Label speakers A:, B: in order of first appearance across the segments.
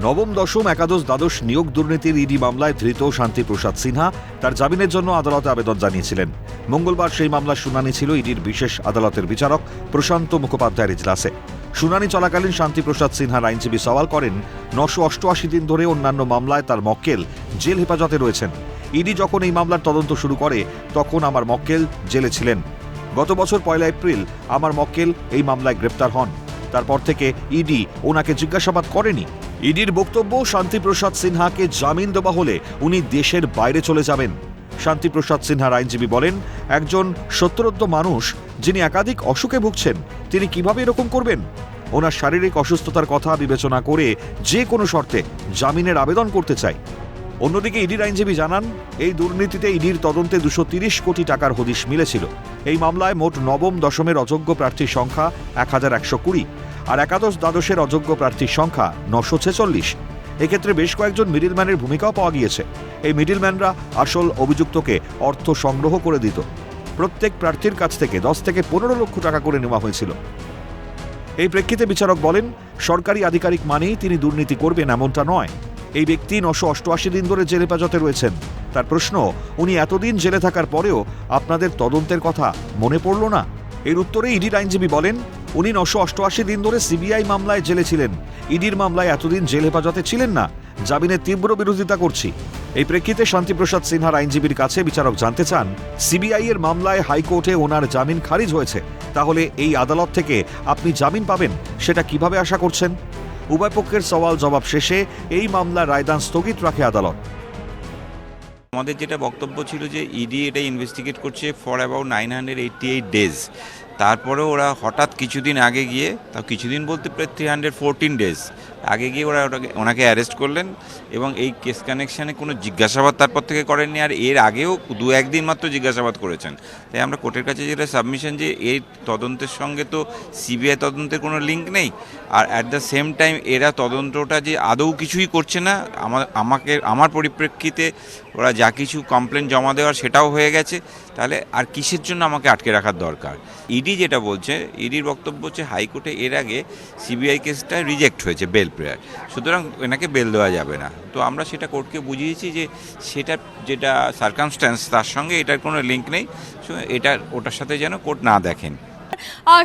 A: নবম, দশম, একাদশ, দ্বাদশ নিয়োগ দুর্নীতির ইডি মামলায় ধৃত শান্তিপ্রসাদ সিনহা তার জামিনের জন্য আদালতে আবেদন জানিয়েছিলেন। মঙ্গলবার সেই মামলার শুনানি ছিল ইডির বিশেষ আদালতের বিচারক প্রশান্ত মুখোপাধ্যায়ের ইজলাসে। শুনানি চলাকালীন শান্তিপ্রসাদ সিনহার আইনজীবী সওয়াল করেন, নশো অষ্টআশি দিন ধরে অন্যান্য মামলায় তার মক্কেল জেল হেফাজতে রয়েছেন। ইডি যখন এই মামলার তদন্ত শুরু করে, তখন আমার মক্কেল জেলে ছিলেন। গত বছর পয়লা এপ্রিল আমার মক্কেল এই মামলায় গ্রেপ্তার হন। তারপর থেকে ইডি ওনাকে জিজ্ঞাসাবাদ করেনি। ইডির বক্তব্য শান্তিপ্রসাদ সিনহাকে জামিন দেওয়া হলে উনি দেশের বাইরে চলে যাবেন। শান্তিপ্রসাদ সিনহার আইনজীবী বলেন, একজন সত্তরোদ্য মানুষ যিনি একাধিক অসুখে ভুগছেন, তিনি কীভাবে এরকম করবেন? ওনার শারীরিক অসুস্থতার কথা বিবেচনা করে যে কোনো শর্তে জামিনের আবেদন করতে চাই। অন্যদিকে ইডির আইনজীবী জানান, এই দুর্নীতিতে ইডির তদন্তে দুশো তিরিশ কোটি টাকার হদিশ মিলেছিল। এই মামলায় মোট নবম দশমের অযোগ্য প্রার্থীর সংখ্যা এক হাজার একশো কুড়ি। আর একাদশ দ্বাদশের অযোগ্য প্রার্থীর সংখ্যা নশো ছেচল্লিশ। এক্ষেত্রে বেশ কয়েকজন মিডিলম্যানের ভূমিকাও পাওয়া গিয়েছে। এই মিডিলম্যানরা আসল অভিযুক্তকে অর্থ সংগ্রহ করে দিত। প্রত্যেক প্রার্থীর কাছ থেকে দশ থেকে পনেরো লক্ষ টাকা করে নেওয়া হয়েছিল। এই প্রেক্ষিতে বিচারক বলেন, সরকারি আধিকারিক মানেই তিনি দুর্নীতি করবেন এমনটা নয়। এই ব্যক্তি নশো অষ্টআশি দিন ধরে জেলে হেফাজতে রয়েছেন। তার প্রশ্ন, উনি এতদিন জেলে থাকার পরেও আপনাদের তদন্তের কথা মনে পড়ল না? এর উত্তরে ইডির আইনজীবী বলেন উনি নশো অষ্টআশি দিন ধরে সিবিআই মামলায় জেলে ছিলেন। ইডির মামলায় এতদিন জেল হেফাজতে ছিলেন না। জামিনের তীব্র বিরোধিতা করছি। এই প্রেক্ষিতে শান্তিপ্রসাদ সিনহার আইনজীবীর কাছে বিচারক জানতে চান, সিবিআই এর মামলায় হাইকোর্টে ওনার জামিন খারিজ হয়েছে। তাহলে এই আদালত থেকে আপনি জামিন পাবেন, সেটা কীভাবে আশা করছেন? উভয় পক্ষের সওয়াল জবাব শেষে এই মামলার রায়দান স্থগিত রাখে আদালত।
B: আমাদের যেটা বক্তব্য ছিল যে ইডি এটা ইনভেস্টিগেট করছে for about nine hundred eighty eight days তারপরে ওরা হঠাৎ কিছুদিন আগে গিয়ে তাও কিছুদিন বলতে প্রায় থ্রি হান্ড্রেড ফোরটিন ডেজ আগে গিয়ে ওরা ওটাকে, ওনাকে অ্যারেস্ট করলেন এবং এই কেস কানেকশানে কোনো জিজ্ঞাসাবাদ তারপর থেকে করেননি আর এর আগেও দু একদিন মাত্র জিজ্ঞাসাবাদ করেছেন। তাই আমরা কোর্টের কাছে যেটা সাবমিশন যে এই তদন্তের সঙ্গে তো সিবিআই তদন্তের কোনো লিঙ্ক নেই, আর অ্যাট দ্য সেম টাইম এরা তদন্তটা যে আদৌ কিছুই করছে না আমার আমাকে, আমার পরিপ্রেক্ষিতে ওরা যা কিছু কমপ্লেন জমা দেওয়ার সেটাও হয়ে গেছে, তাহলে আর কিসের জন্য আমাকে আটকে রাখার দরকার? ইডি যেটা বলছে, ইডির বক্তব্য হচ্ছে হাইকোর্টে এর আগে সিবিআই কেসটা রিজেক্ট হয়েছে, বেল প্রেয়ার। সুতরাং এনাকে বেল দেওয়া যাবে না। তো আমরা সেটা কোর্টকে বুঝিয়েছি যে সেটা যেটা সার্কামস্ট্যান্স তার সঙ্গে এটার কোনো লিঙ্ক নেই। এটা ওটার সাথে যেন কোর্ট না দেখেন।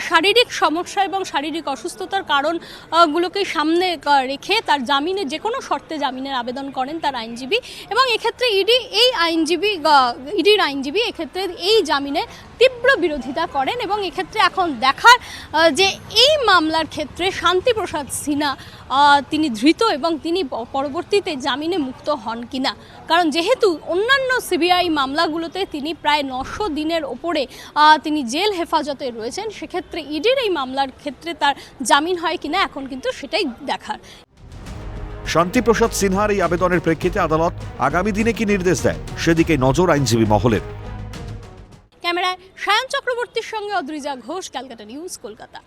C: শারীরিক সমস্যা এবং শারীরিক অসুস্থতার কারণ আহ, গুলোকে সামনে রেখে তার জামিনে যে কোনো শর্তে জামিনের আবেদন করেন তার আইনজীবী এবং এক্ষেত্রে ইডি এই আইনজীবী ইডির আইনজীবী এক্ষেত্রে এই জামিনে তীব্র বিরোধিতা করেন এবং এক্ষেত্রে এখন দেখার যে এই মামলার ক্ষেত্রে শান্তিপ্রসাদ সিনহা তিনি ধৃত এবং তিনি পরবর্তীতে জামিনে মুক্ত হন কিনা। কারণ যেহেতু অন্যান্য সিবিআই মামলাগুলোতে তিনি প্রায় নশো দিনের ওপরে তিনি জেল হেফাজতে রয়েছেন সেক্ষেত্রে ইডির এই মামলার ক্ষেত্রে তার জামিন হয় কিনা এখন কিন্তু সেটাই দেখার।
A: শান্তিপ্রসাদ সিনহার এই আবেদনের প্রেক্ষিতে আদালত আগামী দিনে কি নির্দেশ দেয় সেদিকে নজর আইনজীবী মহলের।
C: ক্যামেরায় সায়ন চক্রবর্তীর সঙ্গে অদ্রিজা ঘোষ ক্যালকাটা নিউজ কলকাতা।